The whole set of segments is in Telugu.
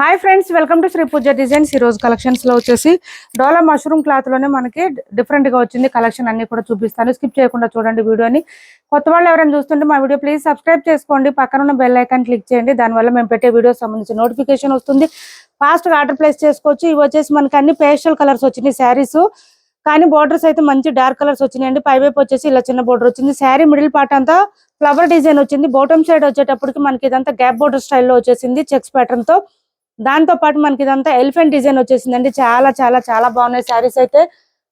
Hi friends welcome to Shri Pooja designs ఈ రోజు కలెక్షన్స్లో వచ్చేసి డోలా మష్రూమ్ క్లాత్లోనే మనకి డిఫరెంట్గా వచ్చింది. కలెక్షన్ అన్ని కూడా చూపిస్తాను. స్కిప్ చేయకుండా చూడండి వీడియోని. కొత్త వాళ్ళు ఎవరైనా చూస్తుంటే మా వీడియో ప్లీజ్ సబ్స్క్రైబ్ చేసుకోండి. పక్కన ఉన్న బెల్ ఐకాన్ క్లిక్ చేయండి. దానివల్ల మేము పెట్టే వీడియో సంబంధించి నోటిఫికేషన్ వస్తుంది. ఫాస్ట్గా ఆర్డర్ ప్లేస్ చేసుకోవచ్చు. ఇవి వచ్చేసి మనకి అన్ని పేస్టల్ కలర్స్ వచ్చినాయి. శారీస్ కానీ బోర్డర్స్ అయితే మంచి డార్క్ కలర్స్ వచ్చినాయండి. పై వైపు వచ్చేసి ఇలా చిన్న బోర్డర్ వచ్చింది. శారీ మిడిల్ పార్ట్ అంతా ఫ్లవర్ డిజైన్ వచ్చింది. బాటమ్ సైడ్ వచ్చేటప్పటికి మనకి ఇదంతా గ్యాప్ బోర్డర్ స్టైల్లో వచ్చేసింది. చెక్స్ ప్యాటర్న్తో దాంతో పాటు మనకి ఇదంతా ఎలిఫెంట్ డిజైన్ వచ్చేసిందండి. చాలా చాలా చాలా బాగున్నాయి. శారీస్ అయితే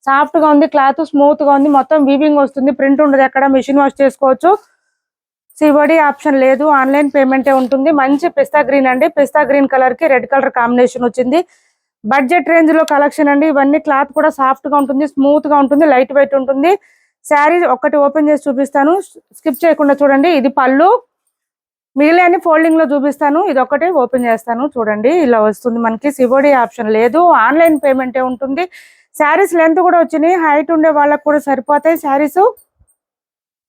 సాఫ్ట్గా ఉంది క్లాత్ స్మూత్గా ఉంది. మొత్తం వీవింగ్ వస్తుంది. ప్రింట్ ఉండదు ఎక్కడ. మిషన్ వాష్ చేసుకోవచ్చు. సివడి ఆప్షన్ లేదు. ఆన్లైన్ పేమెంటే ఉంటుంది. మంచి పిస్తా గ్రీన్ అండి. పిస్తా గ్రీన్ కలర్కి రెడ్ కలర్ కాంబినేషన్ వచ్చింది. బడ్జెట్ రేంజ్లో కలెక్షన్ అండి. ఇవన్నీ క్లాత్ కూడా సాఫ్ట్గా ఉంటుంది స్మూత్గా ఉంటుంది లైట్ వెయిట్ ఉంటుంది. శారీ ఒక్కటి ఓపెన్ చేసి చూపిస్తాను. స్కిప్ చేయకుండా చూడండి. ఇది పళ్ళు. మిగిలిన అన్ని ఫోల్డింగ్లో చూపిస్తాను. ఇది ఒకటి ఓపెన్ చేస్తాను. చూడండి ఇలా వస్తుంది మనకి. సివోడి ఆప్షన్ లేదు. ఆన్లైన్ పేమెంటే ఉంటుంది. శారీస్ లెంత్ కూడా వచ్చినాయి. హైట్ ఉండే వాళ్ళకి కూడా సరిపోతాయి శారీస్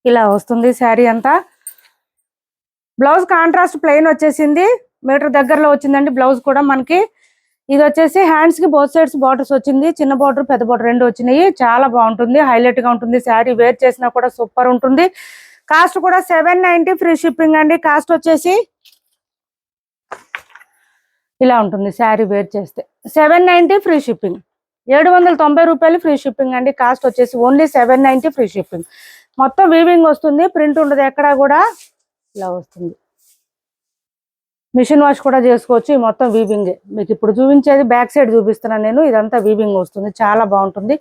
ఇలా వస్తుంది శారీ అంతా. బ్లౌజ్ కాంట్రాస్ట్ ప్లెయిన్ వచ్చేసింది. మీటర్ దగ్గరలో వచ్చిందండి బ్లౌజ్ కూడా మనకి. ఇది వచ్చేసి హ్యాండ్స్కి బోత్ సైడ్స్ బార్డర్స్ వచ్చింది. చిన్న బార్డర్ పెద్ద బార్డర్ రెండు వచ్చినాయి. చాలా బాగుంటుంది. హైలైట్గా ఉంటుంది. శారీ వేర్ చేసినా కూడా సూపర్ ఉంటుంది. కాస్ట్ కూడా సెవెన్ నైన్టీ ఫ్రీ షిప్పింగ్ అండి. కాస్ట్ వచ్చేసి ఇలా ఉంటుంది శారీ వేర్ చేస్తే. Seven ninety free shipping. ఏడు వందల తొంభై రూపాయలు ఫ్రీ షిప్పింగ్ అండి. కాస్ట్ వచ్చేసి only seven ninety free shipping. మొత్తం వీవింగ్ వస్తుంది. ప్రింట్ ఉండదు ఎక్కడా కూడా. ఇలా వస్తుంది. మిషన్ వాష్ కూడా చేసుకోవచ్చు. ఈ మొత్తం వీవింగ్. మీకు ఇప్పుడు చూపించేది బ్యాక్ సైడ్ చూపిస్తున్నాను నేను. ఇదంతా వీవింగ్ వస్తుంది. చాలా బాగుంటుంది.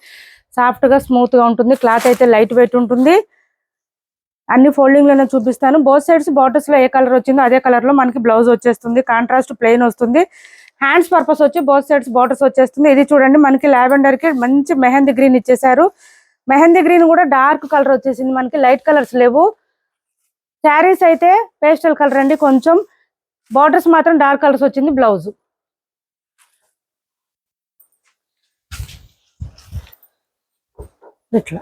సాఫ్ట్గా స్మూత్గా ఉంటుంది. క్లాత్ అయితే లైట్ వెయిట్ ఉంటుంది. అన్ని ఫోల్డింగ్లోనే చూపిస్తాను. బోత్ సైడ్స్ బాటిల్స్లో ఏ కలర్ వచ్చిందో అదే కలర్లో మనకి బ్లౌజ్ వచ్చేస్తుంది. కాంట్రాస్ట్ ప్లెయిన్ వస్తుంది. హ్యాండ్స్ పర్పస్ వచ్చి బోత్ సైడ్స్ బాటిల్స్ వచ్చేస్తుంది. ఇది చూడండి మనకి లావెండర్కి మంచి మెహందీ గ్రీన్ ఇచ్చేసారు మెహందీ గ్రీన్ కూడా డార్క్ కలర్ వచ్చేసింది. మనకి లైట్ కలర్స్ లేవు. శారీస్ అయితే పేస్టల్ కలర్ అండి. కొంచెం బార్డర్స్ మాత్రం డార్క్ కలర్స్ వచ్చింది బ్లౌజ్ ఇట్లా.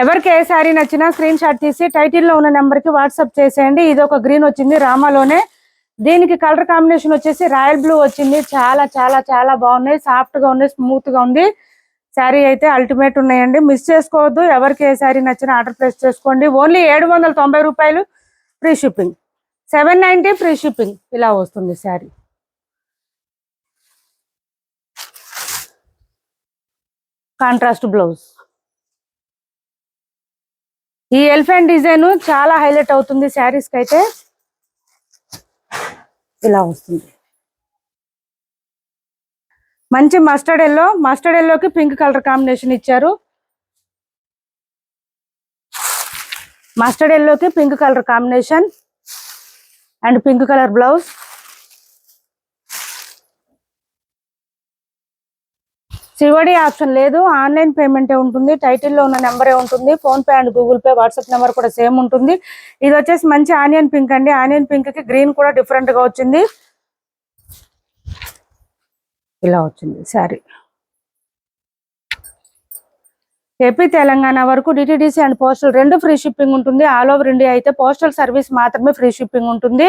ఎవరికి ఏ శారీ నచ్చినా స్క్రీన్ షాట్ తీసి టైటిల్లో ఉన్న నెంబర్కి వాట్సాప్ చేసేయండి. ఇది ఒక గ్రీన్ వచ్చింది రామాలోనే. దీనికి కలర్ కాంబినేషన్ వచ్చేసి రాయల్ బ్లూ వచ్చింది. చాలా చాలా చాలా బాగున్నాయి. సాఫ్ట్గా ఉన్నాయి స్మూత్గా ఉంది. శారీ అయితే అల్టిమేట్ ఉన్నాయండి. మిస్ చేసుకోవద్దు. ఎవరికి ఏ శారీ నచ్చినా ఆర్డర్ ప్లేస్ చేసుకోండి. ఓన్లీ ఏడు వందల తొంభై రూపాయలు free shipping seven ninety free shipping ఇలా వస్తుంది శారీ. కాంట్రాస్ట్ బ్లౌజ్ ఈ ఎలిఫెంట్ డిజైన్ చాలా హైలైట్ అవుతుంది శారీస్కి అయితే. ఇలా వస్తుంది. మంచి మస్టర్డ్ ఎల్లో మస్టర్డ్ ఎల్లోకి పింక్ కలర్ కాంబినేషన్ ఇచ్చారు. మస్టర్డ్ ఎల్లోకి pink colour combination and pink colour blouse. సివడి option లేదు. ఆన్లైన్ పేమెంటే ఉంటుంది. టైటిల్లో ఉన్న నెంబరే ఉంటుంది. PhonePe and Google Pay WhatsApp number కూడా సేమ్ ఉంటుంది. ఇది వచ్చేసి మంచి ఆనియన్ పింక్ అండి. ఆనియన్ పింక్కి గ్రీన్ కూడా డిఫరెంట్గా వచ్చింది. ఇలా వచ్చింది సారీ ఏపీ తెలంగాణ వరకు డిటిడిసి అండ్ పోస్టల్ రెండు ఫ్రీ షిప్పింగ్ ఉంటుంది. ఆల్ ఓవర్ ఇండియా అయితే పోస్టల్ సర్వీస్ మాత్రమే ఫ్రీ షిప్పింగ్ ఉంటుంది.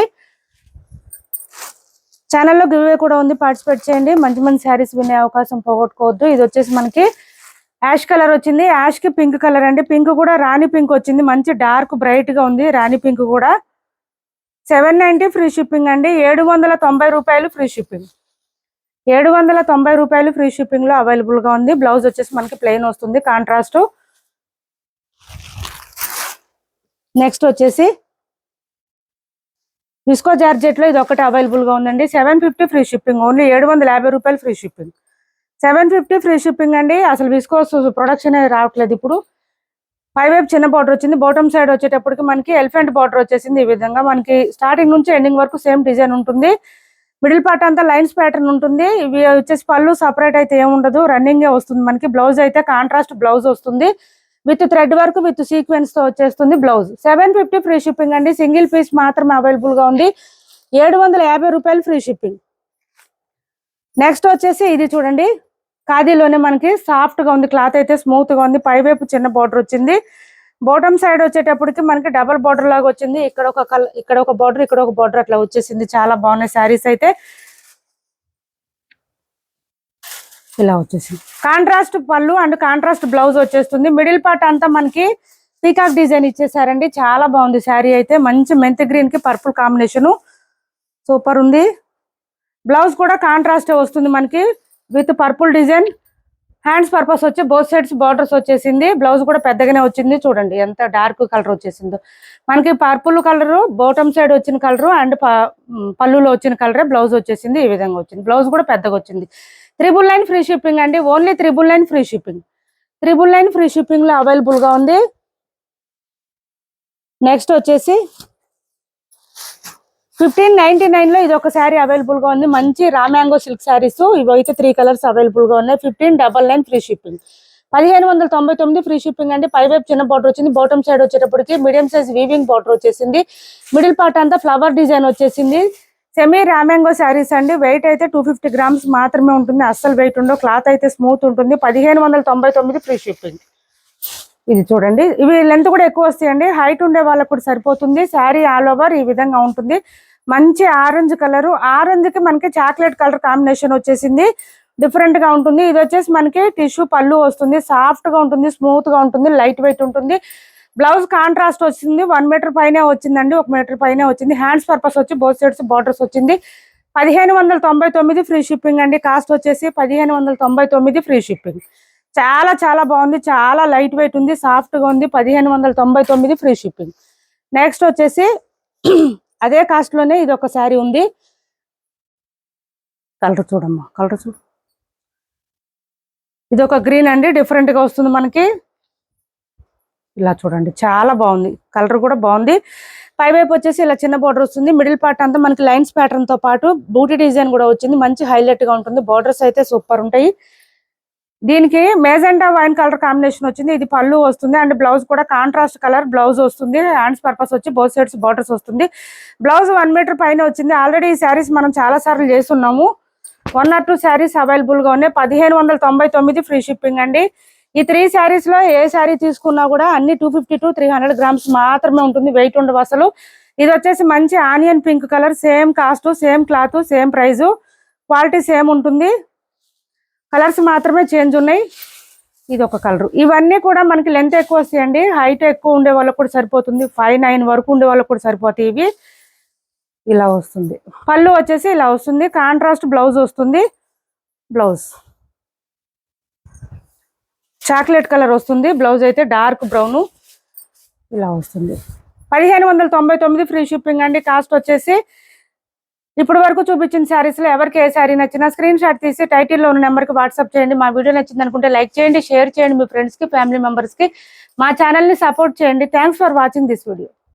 ఛానల్లో గివ్వే కూడా ఉంది. పార్టిసిపేట్ చేయండి. మంచి మంచి శారీస్ వినే అవకాశం పోగొట్టుకోవద్దు. ఇది వచ్చేసి మనకి యాష్ కలర్ వచ్చింది. యాష్కి పింక్ కలర్ అండి. పింక్ కూడా రాణి పింక్ వచ్చింది. మంచి డార్క్ బ్రైట్గా ఉంది. రాణి పింక్ కూడా. సెవెన్ నైన్టీ ఫ్రీ షిప్పింగ్ అండి. ఏడు వందల తొంభై రూపాయలు ఫ్రీ షిప్పింగ్ ఏడు వందల తొంభై రూపాయలు ఫ్రీ షిప్పింగ్లో అవైలబుల్గా ఉంది. బ్లౌజ్ వచ్చేసి మనకి ప్లెయిన్ వస్తుంది. కాంట్రాస్ట్ నెక్స్ట్ వచ్చేసి విస్కో జార్జెట్లో ఇది ఒకటి అవైలబుల్గా ఉందండి. Seven fifty free shipping only ఏడు వందల యాభై రూపాయలు free shipping. Seven fifty free shipping అండి. అసలు విస్కోస్ ప్రొడక్షన్ రావట్లేదు ఇప్పుడు. ఫైవ్ వైపు చిన్న బార్డర్ వచ్చింది. బాటమ్ సైడ్ వచ్చేటప్పటికి మనకి ఎలిఫెంట్ బార్డర్ వచ్చేసింది ఈ విధంగా. మనకి స్టార్టింగ్ నుంచి ఎండింగ్ వరకు సేమ్ డిజైన్ ఉంటుంది. మిడిల్ పార్ట్ అంతా లైన్స్ ప్యాటర్న్ ఉంటుంది. ఇవి వచ్చేసి పళ్ళు సపరేట్ అయితే ఏముండదు రన్నింగ్ వస్తుంది మనకి. బ్లౌజ్ అయితే కాంట్రాస్ట్ బ్లౌజ్ వస్తుంది. విత్ థ్రెడ్ వర్క్ విత్ సీక్వెన్స్తో వచ్చేస్తుంది blouse. Seven fifty free shipping అండి. సింగిల్ పీస్ మాత్రం అవైలబుల్గా ఉంది. ఏడు వందల యాభై రూపాయలు ఫ్రీ షిప్పింగ్. నెక్స్ట్ వచ్చేసి ఇది చూడండి. ఖాదీలోనే మనకి సాఫ్ట్గా ఉంది క్లాత్ అయితే స్మూత్గా ఉంది. పై వైపు చిన్న బార్డర్ వచ్చింది. బాటమ్ సైడ్ వచ్చేటప్పటికి మనకి డబల్ బార్డర్ లాగా వచ్చింది. ఇక్కడ ఒక కలర్ ఇక్కడ ఒక బార్డర్ ఇక్కడ ఒక బార్డర్ అట్లా వచ్చేసింది. చాలా బాగున్నాయి శారీస్ అయితే. ఇలా వచ్చేసి contrast pallu and contrast blouse వచ్చేస్తుంది. మిడిల్ పార్ట్ అంతా మనకి పీకాక్ డిజైన్ ఇచ్చేసారండి. చాలా బాగుంది. శారీ అయితే మంచి మెంత్ గ్రీన్కి పర్పుల్ కాంబినేషన్. సూపర్ ఉంది. బ్లౌజ్ కూడా కాంట్రాస్ట్ వస్తుంది మనకి. With purple design. Hands purpose వచ్చి బోత్ సైడ్స్ బార్డర్స్ వచ్చేసింది. బ్లౌజ్ కూడా పెద్దగానే వచ్చింది. చూడండి ఎంత డార్క్ కలర్ వచ్చేసిందో. మనకి పర్పుల్ కలర్ బాటమ్ సైడ్ వచ్చిన కలర్ అండ్ పళ్ళులో వచ్చిన కలరే బ్లౌజ్ వచ్చేసింది. ఈ విధంగా వచ్చింది. బ్లౌజ్ కూడా పెద్దగా వచ్చింది. త్రిబుల్ నైన్ ఫ్రీ షిప్పింగ్ అండి. Only triple nine free shipping triple nine free షిప్పింగ్లో అవైలబుల్గా ఉంది. నెక్స్ట్ వచ్చేసి ఫిఫ్టీన్ నైన్టీ నైన్లో ఇది ఒక శారీ అవైలబుల్గా ఉంది. మంచి రామ్యాంగో సిల్క్ శారీస్ ఇవి అయితే త్రీ కలర్స్ అవైలబుల్గా ఉన్నాయి. Fifteen double nine free shipping పదిహేను వందల తొంభై తొమ్మిది ఫ్రీ షిప్పింగ్ అండి. పైవైపు చిన్న బార్డర్ వచ్చింది. బాటమ్ సైడ్ వచ్చేటప్పటికి మీడియం సైజ్ వీవింగ్ బార్డర్ వచ్చేసింది. మిడిల్ పార్ట్ అంతా ఫ్లవర్ డిజైన్ వచ్చేసింది. సెమీ రామ్యాంగో శారీస్ అండి. వెయిట్ అయితే టూ ఫిఫ్టీ గ్రామ్స్ మాత్రమే ఉంటుంది. అస్సలు వెయిట్ ఉండవు. క్లాత్ అయితే స్మూత్ ఉంటుంది. పదిహేను వందల తొంభై తొమ్మిది ఫ్రీ షిప్పింగ్ ఇది చూడండి. ఇవి లెంత్ కూడా ఎక్కువ వస్తాయండి. హైట్ ఉండే వాళ్ళకు కూడా సరిపోతుంది. శారీ ఆల్ ఓవర్ ఈ విధంగా ఉంటుంది. మంచి ఆరెంజ్ కలర్ ఆరెంజ్కి మనకి చాక్లెట్ కలర్ కాంబినేషన్ వచ్చేసింది. డిఫరెంట్గా ఉంటుంది. ఇది వచ్చేసి మనకి టిష్యూ పళ్ళు వస్తుంది. సాఫ్ట్గా ఉంటుంది. స్మూత్గా ఉంటుంది. లైట్ వెయిట్ ఉంటుంది. బ్లౌజ్ కాంట్రాస్ట్ వచ్చింది వన్ మీటర్ పైనే వచ్చిందండి ఒక మీటర్ పైనే వచ్చింది. హ్యాండ్స్ పర్పస్ వచ్చి బోత్ సైడ్స్ బార్డర్స్ వచ్చింది. పదిహేను వందల తొంభై తొమ్మిది ఫ్రీ షిప్పింగ్ అండి. కాస్ట్ వచ్చేసి పదిహేను వందల తొంభై తొమ్మిది ఫ్రీ షిప్పింగ్ చాలా చాలా బాగుంది. చాలా లైట్ వెయిట్ ఉంది సాఫ్ట్గా ఉంది. పదిహేను వందల తొంభై తొమ్మిది ఫ్రీ షిప్పింగ్ నెక్స్ట్ వచ్చేసి అదే కాస్ట్లోనే ఇది ఒక శారీ ఉంది. కలర్ చూడమ్మా కలర్ చూడు. ఇది ఒక గ్రీన్ అండి డిఫరెంట్గా వస్తుంది మనకి. ఇలా చూడండి. చాలా బాగుంది. కలర్ కూడా బాగుంది. పై వైపు వచ్చేసి ఇలా చిన్న బార్డర్ వస్తుంది. మిడిల్ పార్ట్ అంతా మనకి లైన్స్ ప్యాటర్న్తో పాటు బూటీ డిజైన్ కూడా వచ్చింది. మంచి హైలైట్గా ఉంటుంది. బార్డర్స్ అయితే సూపర్ ఉంటాయి. దీనికి మేజెండా వైన్ కలర్ కాంబినేషన్ వచ్చింది. ఇది పళ్ళు వస్తుంది. అండ్ బ్లౌజ్ కూడా కాంట్రాస్ట్ కలర్ బ్లౌజ్ వస్తుంది. హ్యాండ్స్ పర్పస్ వచ్చి బోత్ సైడ్స్ బార్డర్స్ వస్తుంది. బ్లౌజ్ వన్ మీటర్ పైన వచ్చింది. ఆల్రెడీ ఈ శారీస్ మనం చాలా సార్లు చేస్తున్నాము. వన్ ఆర్ టూ శారీస్ అవైలబుల్గా ఉన్నాయి. పదిహేను వందల తొంభై తొమ్మిది ఫ్రీ షిప్పింగ్ అండి. ఈ త్రీ శారీస్లో ఏ శారీ తీసుకున్నా కూడా అన్ని two fifty to three hundred grams మాత్రమే ఉంటుంది వెయిట్ ఉండవు అసలు. ఇది వచ్చేసి మంచి onion pink colour same cost same cloth same price quality same ఉంటుంది. కలర్స్ మాత్రమే చేంజ్ ఉన్నాయి. ఇది ఒక కలర్. ఇవన్నీ కూడా మనకి లెంత్ ఎక్కువ వస్తాయండి. హైట్ ఎక్కువ ఉండే వాళ్ళకి కూడా సరిపోతుంది. ఫైవ్ నైన్ వరకు ఉండే వాళ్ళకి కూడా సరిపోతాయి ఇవి. ఇలా వస్తుంది. పళ్ళు వచ్చేసి ఇలా వస్తుంది. కాంట్రాస్ట్ బ్లౌజ్ వస్తుంది. బ్లౌజ్. చాక్లెట్ కలర్ వస్తుంది. బ్లౌజ్ అయితే డార్క్ బ్రౌన్ ఇలా వస్తుంది. పదిహేను వందల తొంభై తొమ్మిది ఫ్రీ షిప్పింగ్ అండి. కాస్ట్ వచ్చేసి ఇప్పటి వరకు చూపించిన శారీస్లో ఎవరికి ఏ శారీ నచ్చినా స్క్రీన్ షాట్ తీసి టైటిల్లో ఉన్న నెంబర్కి వాట్సాప్ చేయండి. మా వీడియో నచ్చింది అనుకుంటే లైక్ చేయండి షేర్ చేయండి మీ ఫ్రెండ్స్కి ఫ్యామిలీ మెంబర్స్కి. మా ఛానల్ని సపోర్ట్ చేయండి. Thanks for watching this video